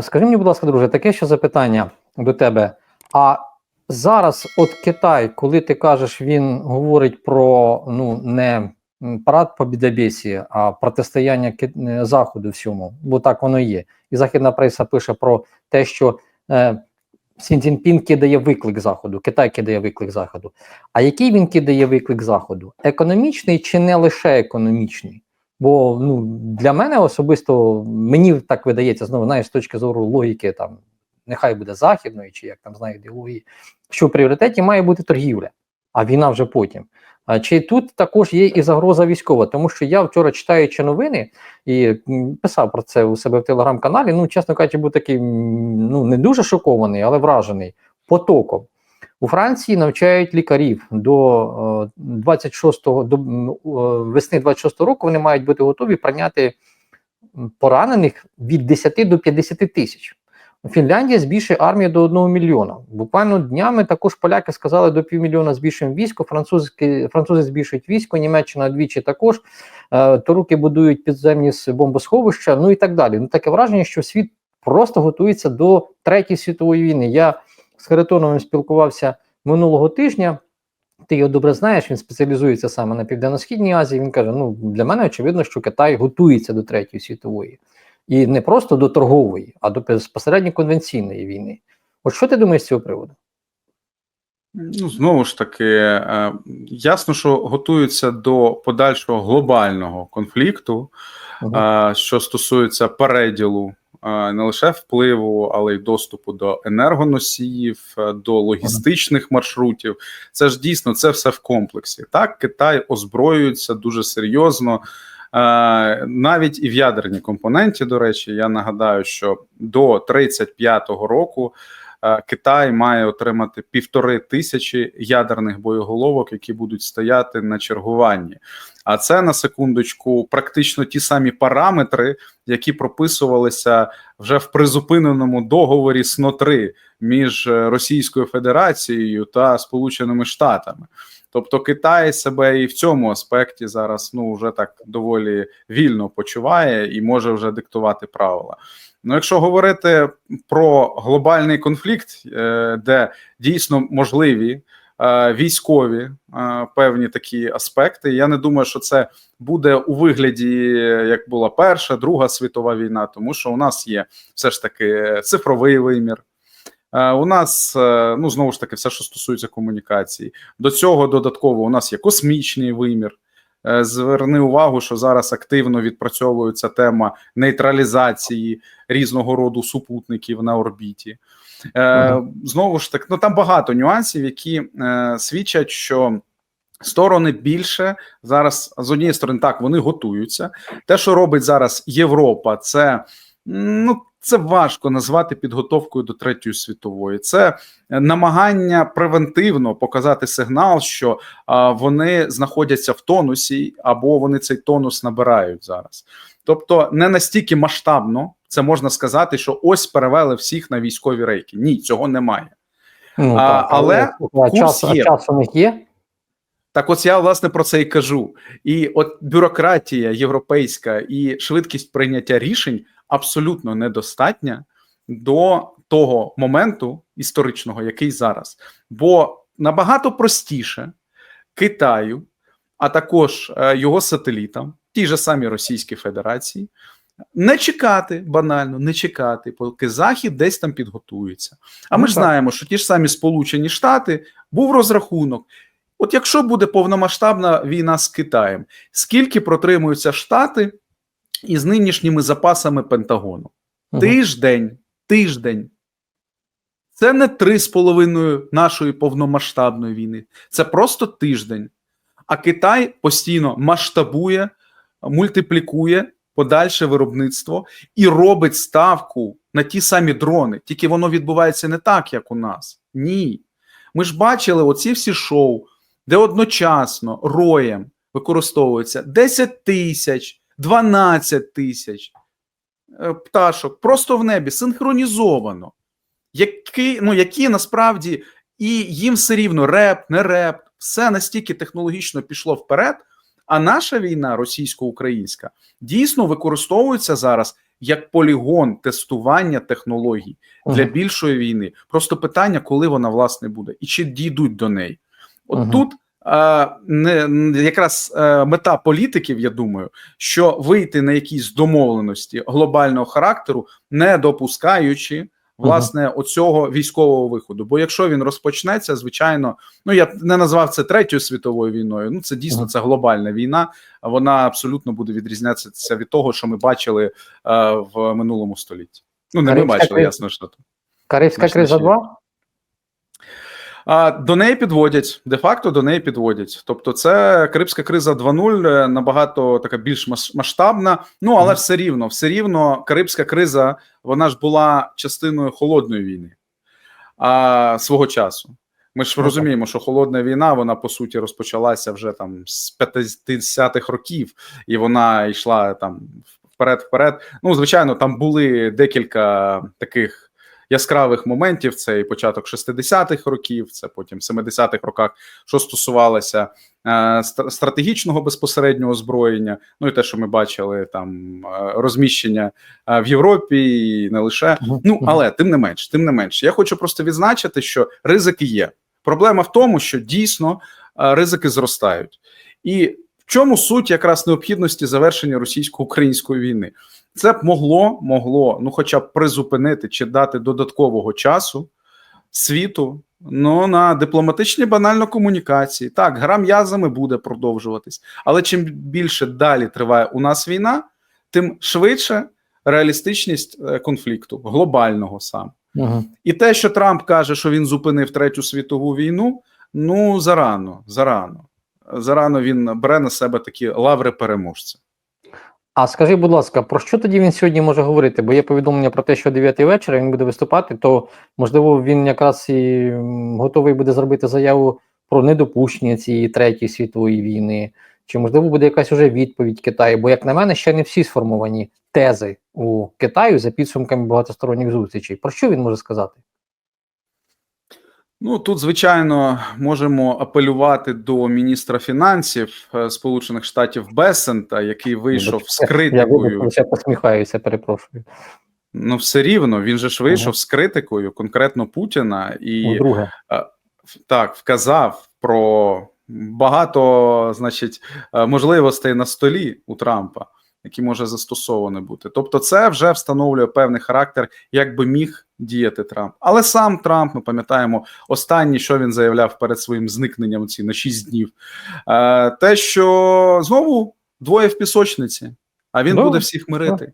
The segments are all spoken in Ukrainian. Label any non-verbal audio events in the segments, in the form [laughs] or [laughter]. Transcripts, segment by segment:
Скажи мені, будь ласка, друже, таке ще запитання до тебе. А зараз, от Китай, коли ти кажеш, він говорить про ну не парад побідобєсі, а протистояння е, Заходу всьому, бо так воно є. І західна преса пише про те, що е, Сін Цзіньпін кидає виклик Заходу, Китай кидає виклик Заходу. А який він кидає виклик Заходу? Економічний чи не лише економічний? Бо ну, для мене особисто мені так видається, знову знаєш, з точки зору логіки, там нехай буде західної, чи як там знаю ідеології, що в пріоритеті має бути торгівля, а війна вже потім. А чи тут також є і загроза військова? Тому що я вчора читаючи новини і писав про це у себе в телеграм-каналі. Ну, чесно кажучи, був такий ну не дуже шокований, але вражений потоком. У Франції навчають лікарів до е, 26-го до е, весни 26-го року. Вони мають бути готові прийняти поранених від 10 до 50 тисяч. Фінляндія збільшує армію до 1 мільйона. Буквально днями також поляки сказали до півмільйона збільшуємо військо. Французькі французи збільшують військо, Німеччина двічі також. Е, Туруки будують підземні бомбосховища, ну і так далі. Ну таке враження, що світ просто готується до третьої світової війни. Я з Харитоновим спілкувався минулого тижня. Ти його добре знаєш, він спеціалізується саме на Південно-Східній Азії. Він каже: ну для мене очевидно, що Китай готується до третьої світової, і не просто до торгової, а до безпосередньо конвенційної війни. От що ти думаєш з цього приводу? Ну, знову ж таки, е, ясно, що готуються до подальшого глобального конфлікту, е, що стосується переділу не лише впливу, але й доступу до енергоносіїв, е, до логістичних маршрутів. Це ж дійсно це все в комплексі. Так, Китай озброюється дуже серйозно. Е, Навіть і в ядерній компоненті, до речі, я нагадаю, що до 35-го року Китай має отримати півтори тисячі ядерних боєголовок, які будуть стояти на чергуванні. А це на секундочку практично ті самі параметри, які прописувалися вже в призупиненому договорі СНО 3 між е, Російською Федерацією та Сполученими Штатами. Тобто Китай себе і в цьому аспекті зараз ну вже так доволі вільно почуває і може вже диктувати правила. Ну, якщо говорити про глобальний конфлікт, е, де дійсно можливі е, військові е, певні такі аспекти, я не думаю, що це буде у вигляді, як була Перша, Друга світова війна, тому що у нас є все ж таки цифровий вимір. Е, У нас е, ну знову ж таки все, що стосується комунікації. До цього додатково у нас є космічний вимір. Е, Зверни увагу, що зараз активно відпрацьовується тема нейтралізації різного роду супутників на орбіті. Мгм. Знову ж таки, ну там багато нюансів, які свідчать, що сторони більше зараз з однієї сторони так вони готуються. Те, що робить зараз Європа, це ну. Це важко назвати підготовкою до третьої світової. Це намагання превентивно показати сигнал, що вони знаходяться в тонусі, або вони цей тонус набирають зараз. Тобто, не настільки масштабно це можна сказати, що ось перевели всіх на військові рейки. Ні, цього немає. Ну, А, так, але курс час, є. час у них є. Так, ось я власне про це і кажу. І от бюрократія європейська і швидкість прийняття рішень абсолютно недостатня до того моменту історичного, який зараз. Бо набагато простіше Китаю, а також е, його сателітам, тій же самій Російській Федерації, не чекати банально, не чекати, поки Захід десь там підготується. А ми Ну, ж так. знаємо, що ті ж самі Сполучені Штати був розрахунок. От якщо буде повномасштабна війна з Китаєм, скільки протримуються Штати із нинішніми запасами Пентагону? Мгм. Тиждень, тиждень. Це не три з половиною нашої повномасштабної війни. Це просто тиждень. А Китай постійно масштабує, мультиплікує подальше виробництво і робить ставку на ті самі дрони. Тільки воно відбувається не так, як у нас. Ні. Ми ж бачили оці всі шоу, де одночасно роєм використовується 10 тисяч, 12 тисяч е, пташок просто в небі синхронізовано, які, ну, які насправді і їм все рівно реп, не реп, все настільки технологічно пішло вперед. А наша війна, російсько-українська, дійсно використовується зараз як полігон тестування технологій для більшої війни. Просто питання, коли вона власне буде, і чи дійдуть до неї. От Мгм. тут якраз е, мета політиків, я думаю, що вийти на якісь домовленості глобального характеру, не допускаючи. Власне, оцього військового виходу. Бо якщо він розпочнеться, звичайно, ну я не назвав це третьою світовою війною. Ну це дійсно це глобальна війна. Вона абсолютно буде відрізнятися від того, що ми бачили е, в минулому столітті. Ну не ми бачили, криза. ясно, що то. Карибська криза 2? А до неї підводять де-факто до неї підводять. Тобто, це Карибська криза 2.0 е, набагато така більш масштабна. Ну але Мгм. все рівно, все рівно, Карибська криза вона ж була частиною холодної війни а, свого часу. Ми ж Ну, розуміємо, що холодна війна вона по суті розпочалася вже там з 50-х років, і вона йшла там вперед-вперед. Ну, звичайно, там були декілька таких яскравих моментів. Це і початок 60-х років, це потім 70-х роках, що стосувалося е, стратегічного безпосереднього озброєння. Ну і те, що ми бачили, там е, розміщення е, в Європі, і не лише. Ну, але тим не менш, тим не менш, я хочу просто відзначити, що ризики є. Проблема в тому, що дійсно е, ризики зростають. І в чому суть якраз необхідності завершення російсько-української війни? Це б могло, могло, ну, хоча б призупинити чи дати додаткового часу світу ну, на дипломатичні банально комунікації. Так, гра м'язами буде продовжуватись, але чим більше далі триває у нас війна, тим швидше реалістичність е, конфлікту, глобального сам. Мгм. І те, що Трамп каже, що він зупинив третю світову війну, ну зарано, зарано. Зарано він бере на себе такі лаври переможця. А скажи, будь ласка, про що тоді він сьогодні може говорити? Бо є повідомлення про те, що о 9 вечора він буде виступати, то можливо він якраз і готовий буде зробити заяву про недопущення цієї третьої світової війни. Чи можливо буде якась уже відповідь Китаю? Бо, як на мене, ще не всі сформовані тези у Китаю за підсумками багатосторонніх зустрічей. Про що він може сказати? Ну тут, звичайно, можемо апелювати до міністра фінансів е, Сполучених Штатів Бесента, який вийшов з критикою. вибачте, лише посміхаюся, перепрошую. Ну, все рівно він же ж вийшов Ага. з критикою конкретно Путіна і Друге. так вказав про багато, значить, е, можливостей на столі у Трампа, які може застосовано бути. Тобто, це вже встановлює певний характер, як би міг діяти Трамп. Але сам Трамп, ми пам'ятаємо, останнє, що він заявляв перед своїм зникненням ці на 6 днів, е, те, що знову двоє в пісочниці, а він Да, буде всіх мирити.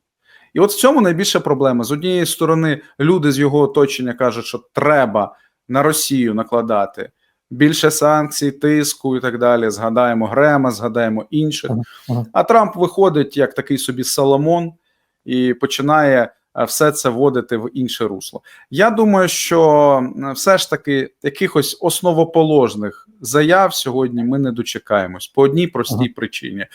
І от в цьому найбільша проблема. З однієї сторони, люди з його оточення кажуть, що треба на Росію накладати більше санкцій, тиску і так далі. Згадаємо Грема, згадаємо інших. А Трамп виходить як такий собі Соломон і починає е, все це вводити в інше русло. Я думаю, що е, все ж таки якихось основоположних заяв сьогодні ми не дочекаємось по одній простій причині.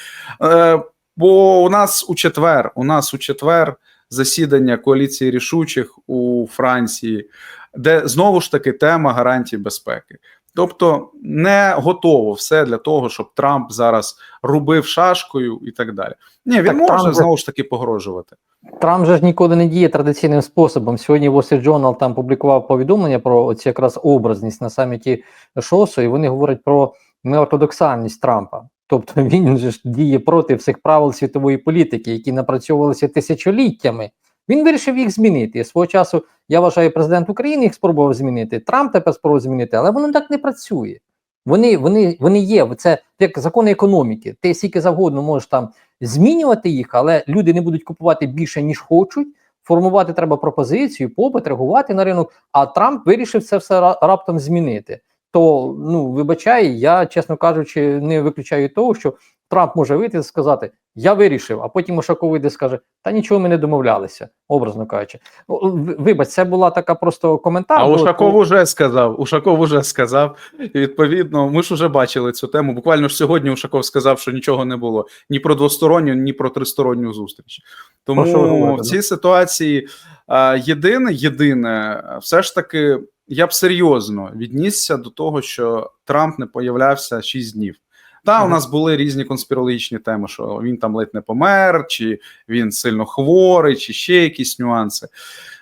Е, Бо у нас у четвер, у нас у четвер засідання коаліції рішучих у Франції, де знову ж таки тема гарантій безпеки. Тобто не готово все для того, щоб Трамп зараз рубив шашкою і так далі. Ні, він Так, може Трамп знову ж таки погрожувати. Трамп же ж нікоди не діє традиційним способом. Сьогодні Wall Street Journal там публікував повідомлення про оці якраз образність на саміті ШОСу, і вони говорять про неортодоксальність Трампа. Тобто [laughs] він же ж діє проти всіх правил світової політики, які напрацьовувалися тисячоліттями. Він вирішив їх змінити. Свого часу я вважаю, президент України їх спробував змінити. Трамп тепер спробував змінити, але воно так не працює. Вони, вони, вони є. Це як закони економіки. Ти скільки завгодно можеш там змінювати їх, але люди не будуть купувати більше, ніж хочуть. Формувати треба пропозицію, попит, реагувати на ринок. А Трамп вирішив це все раптом змінити. То ну вибачай, я чесно кажучи, не виключаю того, що Трамп може вийти і сказати: Я вирішив, а потім Ушаков вийде і скаже: Та нічого ми не домовлялися, образно кажучи. О, Вибач, це була така просто коментар. А Ушаков уже сказав. Ушаков уже сказав. І відповідно, ми ж вже бачили цю тему. Буквально ж сьогодні Ушаков сказав, що нічого не було ні про двосторонню, ні про тристоронню зустріч. Про що в цій ситуації єдине, єдине, все ж таки, я б серйозно віднісся до того, що Трамп не появлявся 6 днів. Та у нас були різні конспірологічні теми, що він там ледь не помер, чи він сильно хворий, чи ще якісь нюанси.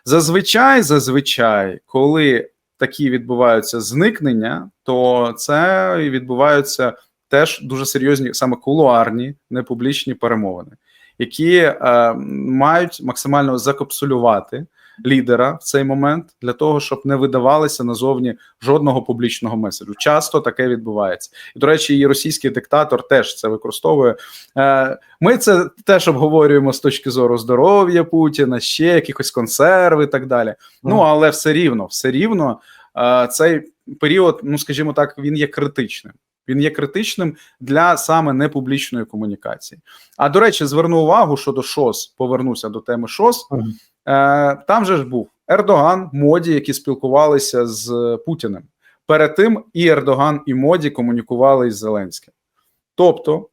Зазвичай, зазвичай, коли такі відбуваються зникнення, то це відбуваються теж дуже серйозні, саме кулуарні, непублічні перемовини, які е, мають максимально закапсулювати лідера в цей момент для того, щоб не видавалося назовні жодного публічного меседжу. Часто таке відбувається. І, до речі, і російський диктатор теж це використовує. Е, Ми це теж обговорюємо з точки зору здоров'я Путіна, ще якихось консерв і так далі. Ну але все рівно, все рівно е, цей період, ну скажімо так, він є критичним. Він є критичним для саме непублічної комунікації. А до речі, зверну увагу щодо ШОС. Повернуся до теми ШОС. Е, там же ж був Ердоган, Моді, які спілкувалися з Путіним. Перед тим і Ердоган, і Моді комунікували із Зеленським. Тобто,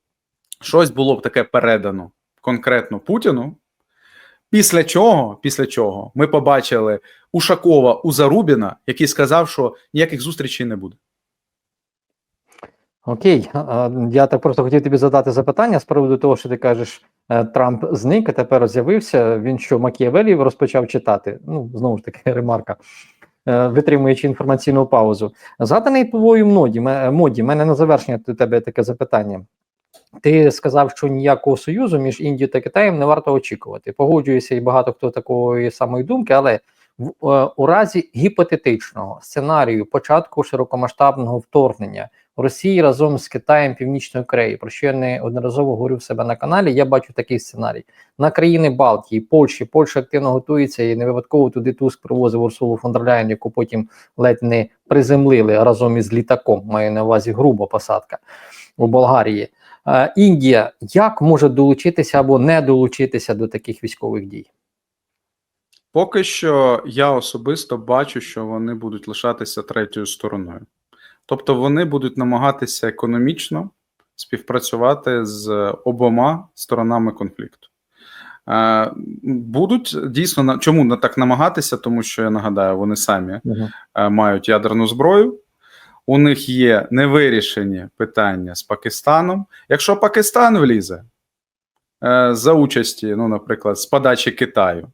щось було б таке передано конкретно Путіну. Після чого, після чого ми побачили Ушакова у Зарубіна, який сказав, що ніяких зустрічей не буде. Окей, я так просто хотів тобі задати запитання з приводу того, що ти кажеш, Трамп зник, а тепер з'явився. Він що Макіавелів розпочав читати? Ну, знову ж таки, [laughs] ремарка, е, витримуючи інформаційну паузу. Згаданий твою моді, моді, мене на завершення до тебе таке запитання. Ти сказав, що ніякого союзу між Індією та Китаєм не варто очікувати. Погоджуюся, і багато хто такої самої думки, але в е, у разі гіпотетичного сценарію початку широкомасштабного вторгнення Росії разом з Китаєм Північної Кореї, про що я неодноразово говорю в себе на каналі. Я бачу такий сценарій на країни Балтії, Польщі. Польща активно готується і не випадково туди Туск привозив Урсулу фон яку потім ледь не приземлили разом із літаком. Маю на увазі груба посадка у Болгарії. Е, Індія як може долучитися або не долучитися до таких військових дій? Поки що я особисто бачу, що вони будуть лишатися третьою стороною. Тобто вони будуть намагатися економічно співпрацювати з обома сторонами конфлікту. Е, Будуть дійсно на- чому так намагатися, тому що я нагадаю, вони самі е, мають ядерну зброю. У них є невирішені питання з Пакистаном. Якщо Пакистан влізе е, за участі, ну, наприклад, з подачі Китаю,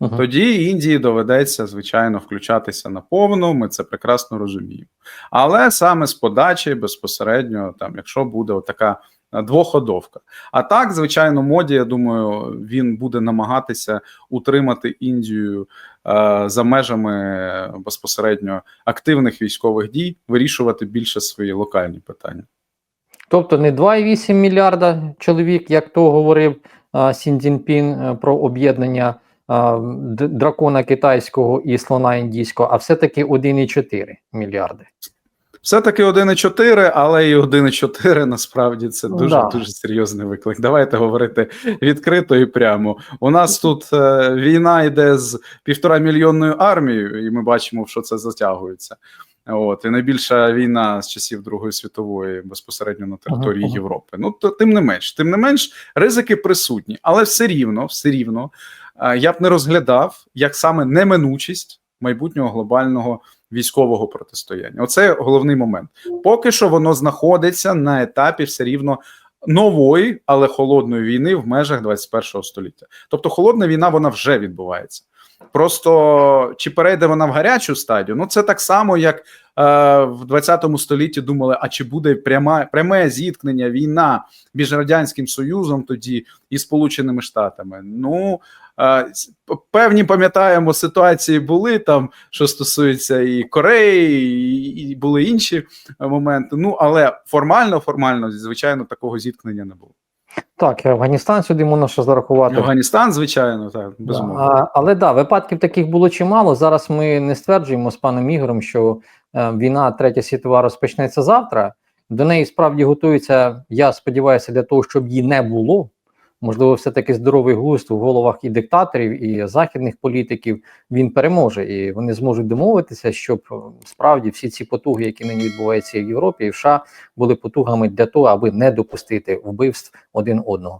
Мгм. тоді Індії доведеться, звичайно, включатися на повну. Ми це прекрасно розуміємо. Але саме з подачі безпосередньо, там, якщо буде така двоходовка. А так, звичайно, моді, я думаю, він буде намагатися утримати Індію е, за межами безпосередньо активних військових дій, вирішувати більше свої локальні питання. Тобто не 2,8 мільярда чоловік, як то говорив а, Сін Цзіньпін е, про об'єднання дракона китайського і слона індійського, а все-таки 1,4 мільярди. Все-таки 1,4, але і 1,4 насправді це дуже да. дуже серйозний виклик. Давайте говорити відкрито і прямо. У нас тут е, війна йде з півтора мільйонною армією, і ми бачимо, що це затягується. От і найбільша війна з часів Другої світової безпосередньо на території Ага. Європи. Ну то тим не менш, тим не менш, ризики присутні, але все рівно, все рівно е, я б не розглядав як саме неминучість майбутнього глобального військового протистояння. Оце головний момент. Поки що воно знаходиться на етапі все рівно нової, але холодної війни в межах 21 століття. Тобто, холодна війна вона вже відбувається. Просто чи перейде вона в гарячу стадію? Ну це так само, як е, в 20 столітті думали: а чи буде пряма, пряме зіткнення, війна між радянським союзом тоді і Сполученими Штатами? Ну е, певні пам'ятаємо ситуації були там, що стосується і Кореї, і, і були інші моменти. Ну але формально, формально, звичайно, такого зіткнення не було. Так, і Афганістан сюди можна ще зарахувати. Афганістан, звичайно, так безумовно. А, але да, випадків таких було чимало. Зараз ми не стверджуємо з паном Ігорем, що е, війна третя світова розпочнеться завтра. До неї справді готується. Я сподіваюся, для того, щоб її не було. Можливо, все таки здоровий глузд в головах і диктаторів, і західних політиків він переможе, і вони зможуть домовитися, щоб е, справді всі ці потуги, які нині відбуваються в Європі і в США, були потугами для того, аби не допустити вбивств один одного.